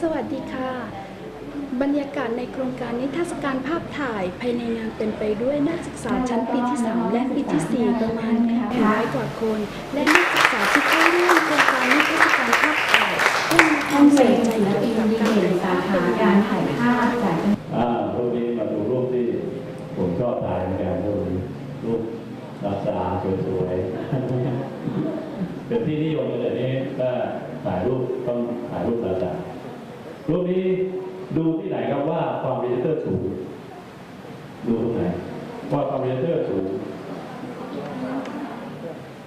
สวัสดีค่ะ บรรยากาศในโครงการนิทรรศการภาพถ่ายภายในงานเต็มไปด้วยนักศึกษาชั้นปีที่ 3 และปีที่ 4 ประมาณ100กว่าคน และนักศึกษาที่เข้าร่วมโครงการนิทรรศการภาพถ่ายได้มีความสนใจเกี่ยวกับการถ่ายภาพเป็นอย่างมากค่ะอ่ารูปนี้มาดูรูปที่ผมชอบถ่ายเหมือนกันรูปนี้รูปรักษาสวยๆเป็นที่นิยมเลยนี้ถ้าถ่ายรูปต้องถ่ายรูปรักษา รูปนี้ดูที่ไหนครับว่าความเรเตอร์สูง ดูตรงไหนว่าความเรเตอร์สูง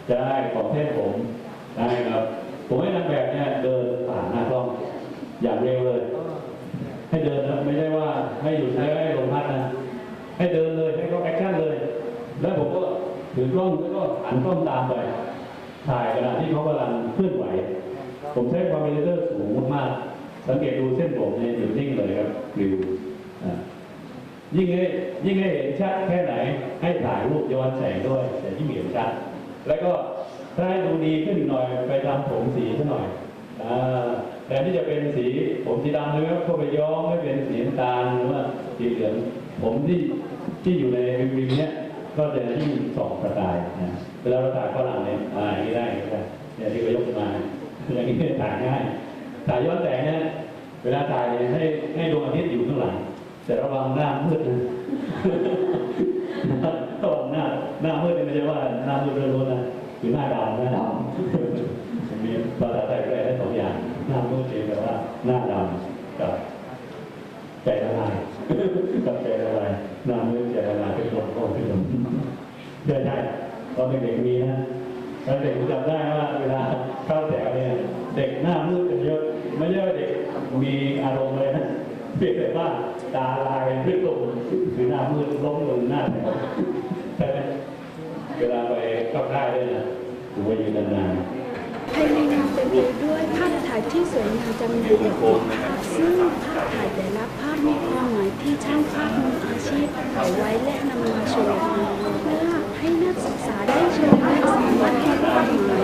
จะได้ของเทศผมได้ครับ ผมให้นางแบบเนี่ยเดินผ่านหน้ากล้องอย่างเร็วเลย ให้เดินนะไม่ใช่ว่าให้หยุดให้ให้ลงพักนะให้เดินเลยให้เขาแอคชั่นเลย แล้วผมก็ถือกล้องแล้วก็หันกล้องตามไปถ่ายขณะที่เขากำลังเคลื่อนไหว ผมใช้ความเป็นเลอร์สูงมากๆสังเกตดูเส้นผมเนี่ยหยุด นิ่งเลยครับริวอะยิ่งให้ยิ่งให้เห็นชัดแค่ไหน ให้ถ่ายรูปย้อนแสงด้วย แต่ยิ่งเห็นชัด แล้วก็ถ้าให้ดูดีขึ้นหน่อยไปทำผมสีซะหน่อยอแทนที่จะเป็นสีผมสีดำเลยก็ไปย้อมให้เป็นสีน้ำตาลหรือว่าสีเหลืองผมที่ที่อยู่ในวิวเนี้ยก็จะยิ่งส่องประกายนะเวลาเราถ่ายฝรั่งเนี่ยอ่าอย่างนี้ได้อย่างนี้ได้เนี่ยที่เขายกมาอย่างนี้ถ่ายง่ายถ่ายย้อนแสงเนี่ย เวลาถ่ายเนี่ยให้ให้ดวงอาทิตย์อยู่ข้างหลังแต่ระวังหน้ามืดนะระวังหน้าหน้ามืดนี่ไม่ใช่ว่าหน้ามืดเรื่อยๆนะคือหน้าดำหน้าดำมีภาษาไทยแปลได้สองอย่าง หน้ามืดเองแต่ว่าหน้าดำกับใจละลายกับใจละลายหน้ามืดใจละลายเป็นลมก็เป็นลมใช่ใช่ตอนเด็กๆมีนะตอนเด็กผมจำได้ว่าเวลาเข้าแถวเนี่ยเด็กหน้ามืดกันเยอะไม่ใช่ว่าเด็ก มีอารมณ์เลยนะเพียงแต่ว่าตาลายเป็นลมคือหน้ามืดล้มลงหน้าแถวใช่ไหมเวลาไปเข้าค่ายด้วยนะถือว่ายืนนานๆภายในงานเต็มไปด้วยภาพถ่ายที่สวยงามจำนวนหลายภาพซึ่งภาพถ่ายแต่ละภาพมีความหมายที่ช่างภาพมืออาชีพถ่ายไว้และนำมาโชว์เพื่อให้นักศึกษาได้ชมและสามารถให้ความหมาย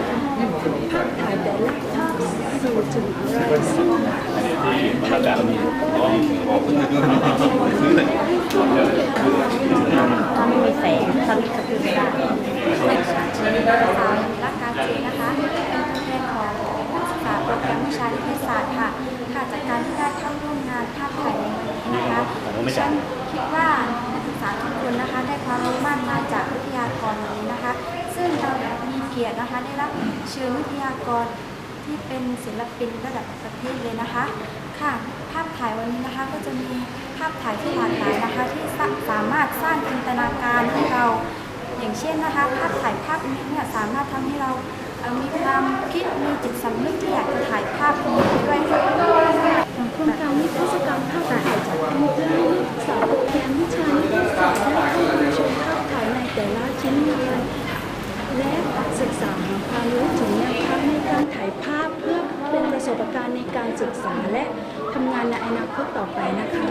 ภาพถ่ายแต่ละภาพสื่อถึงอะไรซึ่งภายในงานก็ได้มีและให้ความรู้เกี่ยวกับ ถ้าไม่มีแสงถ้ามีก็คือไม่ได้ชื่อนางสาวรักการจีนะคะเป็นตัวแทนของนักศึกษาโปรแกรมวิชานิเทศศาสตร์ค่ะค่ะจากการที่ได้เข้าร่วมงานภาพถ่ายในวันนี้นะคะฉันคิดว่านักศึกษาทุกคนนะคะ ได้ความรู้มากมายจากวิทยากรวันนี้นะคะ ซึ่งเรามีเกียรตินะคะได้รับเชิญวิทยากรที่เป็นศิลปินระดับประเทศเลยนะคะ ค่ะ ภาพถ่ายวันนี้นะคะก็จะมี ภาพถ่ายที่หลากหลายนะคะที่สามารถสร้างจินตนาการให้เรา อย่างเช่นนะคะภาพถ่ายภาพนี้เนี่ยสามารถทำให้เรามีความคิดมีจิตสำนึกที่อยากจะถ่ายภาพนี้ไปด้วยค่ะโครงการนิทรรศการภาพถ่ายจัดขึ้นเพื่อให้นักศึกษาโปรแกรมวิชานิเทศศาสตร์ได้เข้ามาชมภาพถ่ายในแต่ละชิ้นงานและศึกษาหาความรู้ถึงแนวทางในการถ่ายภาพเพื่อเป็นประสบการณ์ในการศึกษาและทำงานในอนาคตต่อไปนะคะ